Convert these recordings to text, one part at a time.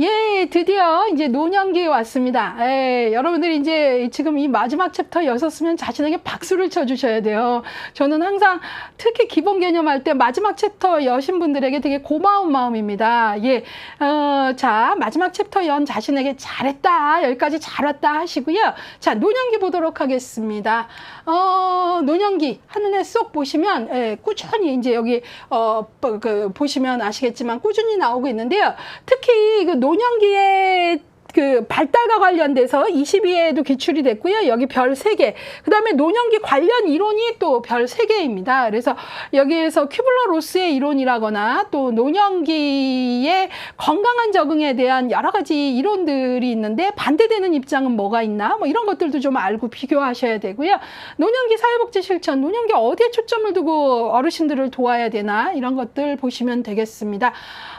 예, 드디어 이제 노년기에 왔습니다. 예, 여러분들이 이제 지금 이 마지막 챕터 여셨으면 자신에게 박수를 쳐주셔야 돼요. 저는 항상 특히 기본 개념 할 때 마지막 챕터 여신 분들에게 되게 고마운 마음입니다. 예, 어, 자, 마지막 챕터 연 자신에게 잘했다. 여기까지 잘 왔다 하시고요. 자, 노년기 보도록 하겠습니다. 어, 노년기 한눈에 쏙 보시면, 예, 꾸준히 이제 여기, 어, 뭐, 그, 보시면 아시겠지만 꾸준히 나오고 있는데요. 특히 그 노년기에 그 발달과 관련돼서 22회에도 기출이 됐고요. 여기 별 3개. 그 다음에 노년기 관련 이론이 또 별 3개입니다. 그래서 여기에서 큐블러 로스의 이론이라거나 또 노년기의 건강한 적응에 대한 여러 가지 이론들이 있는데 반대되는 입장은 뭐가 있나? 뭐 이런 것들도 좀 알고 비교하셔야 되고요. 노년기 사회복지 실천, 노년기 어디에 초점을 두고 어르신들을 도와야 되나? 이런 것들 보시면 되겠습니다.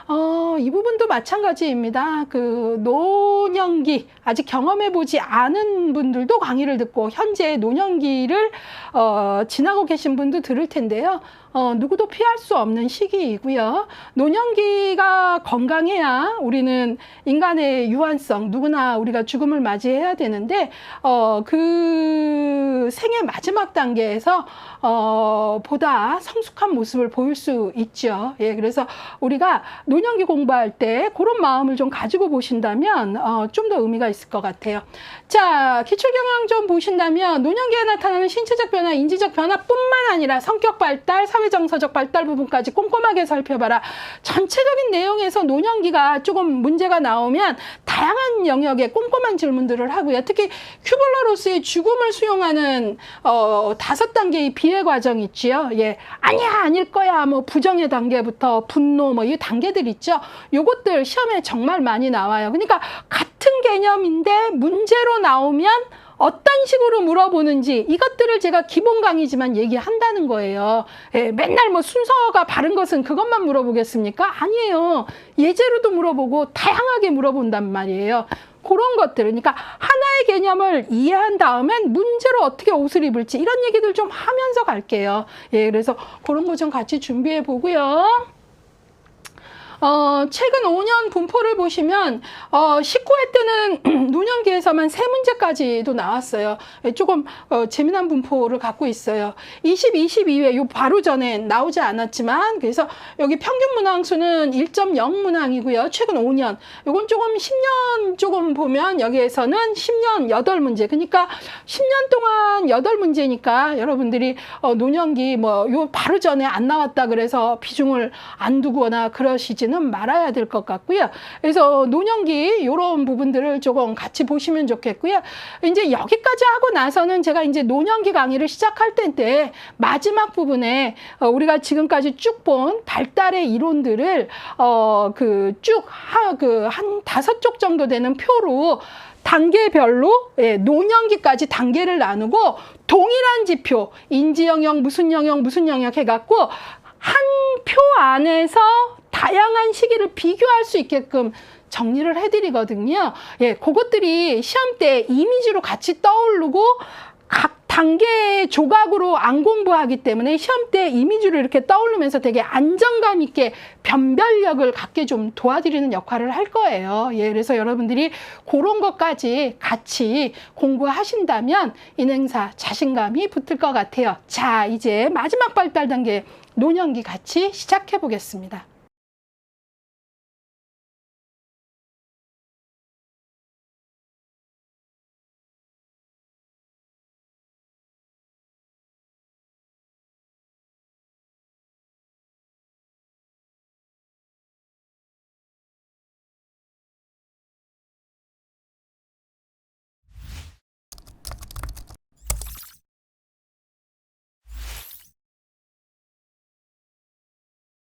어, 이 부분도 마찬가지입니다. 그 노 년기 아직 경험해 보지 않은 분들도 강의를 듣고 현재 노년기를 어, 지나고 계신 분도 들을 텐데요. 어, 누구도 피할 수 없는 시기이고요. 노년기가 건강해야 우리는 인간의 유한성, 누구나 우리가 죽음을 맞이해야 되는데, 어, 그 생의 마지막 단계에서, 어, 보다 성숙한 모습을 보일 수 있죠. 예, 그래서 우리가 노년기 공부할 때 그런 마음을 좀 가지고 보신다면, 어, 좀 더 의미가 있을 것 같아요. 자, 기출경향 좀 보신다면, 노년기에 나타나는 신체적 변화, 인지적 변화뿐만 아니라 성격 발달, 사회정서적 발달 부분까지 꼼꼼하게 살펴봐라. 전체적인 내용에서 노년기가 조금 문제가 나오면 다양한 영역에 꼼꼼한 질문들을 하고요. 특히 큐블러로스의 죽음을 수용하는 어, 다섯 단계의 비해 과정 있지요. 예, 아니야 아닐 거야 뭐 부정의 단계부터 분노 뭐 이 단계들 있죠. 요것들 시험에 정말 많이 나와요. 그러니까 개념인데 문제로 나오면 어떤 식으로 물어보는지 이것들을 제가 기본 강의지만 얘기한다는 거예요. 예, 맨날 뭐 순서가 바른 것은 그것만 물어보겠습니까? 아니에요. 예제로도 물어보고 다양하게 물어본단 말이에요. 그런 것들, 그러니까 하나의 개념을 이해한 다음엔 문제로 어떻게 옷을 입을지 이런 얘기들 좀 하면서 갈게요. 예, 그래서 그런 거 좀 같이 준비해 보고요. 어, 최근 5년 분포를 보시면 어, 19회 때는 노년기에서만 세 문제까지도 나왔어요. 예, 조금 어, 재미난 분포를 갖고 있어요. 20, 22회 요 바로 전에 나오지 않았지만 그래서 여기 평균 문항수는 1.0 문항이고요. 최근 5년. 요건 조금 10년 조금 보면 여기에서는 10년 8문제. 그러니까 10년 동안 8문제니까 여러분들이 어, 노년기 뭐 요 바로 전에 안 나왔다 그래서 비중을 안 두거나 그러시지는 말아야 될 것 같고요. 그래서 노년기 이런 부분들을 조금 같이 보시면 좋겠고요. 이제 여기까지 하고 나서는 제가 이제 노년기 강의를 시작할 때때 마지막 부분에 어, 우리가 지금까지 쭉 본 발달의 이론들을 어, 어그 쭉그한 다섯 쪽 정도 되는 표로 단계별로 예, 노년기까지 단계를 나누고 동일한 지표 인지 영역 무슨 영역 무슨 영역 해갖고 한 표 안에서 다양한 시기를 비교할 수 있게끔 정리를 해드리거든요. 예, 그것들이 시험 때 이미지로 같이 떠오르고 각 단계 조각으로 안 공부하기 때문에 시험 때 이미지를 이렇게 떠오르면서 되게 안정감 있게 변별력을 갖게 좀 도와드리는 역할을 할 거예요. 예, 그래서 여러분들이 그런 것까지 같이 공부하신다면 인행사 자신감이 붙을 것 같아요. 자, 이제 마지막 발달 단계 노년기 같이 시작해 보겠습니다.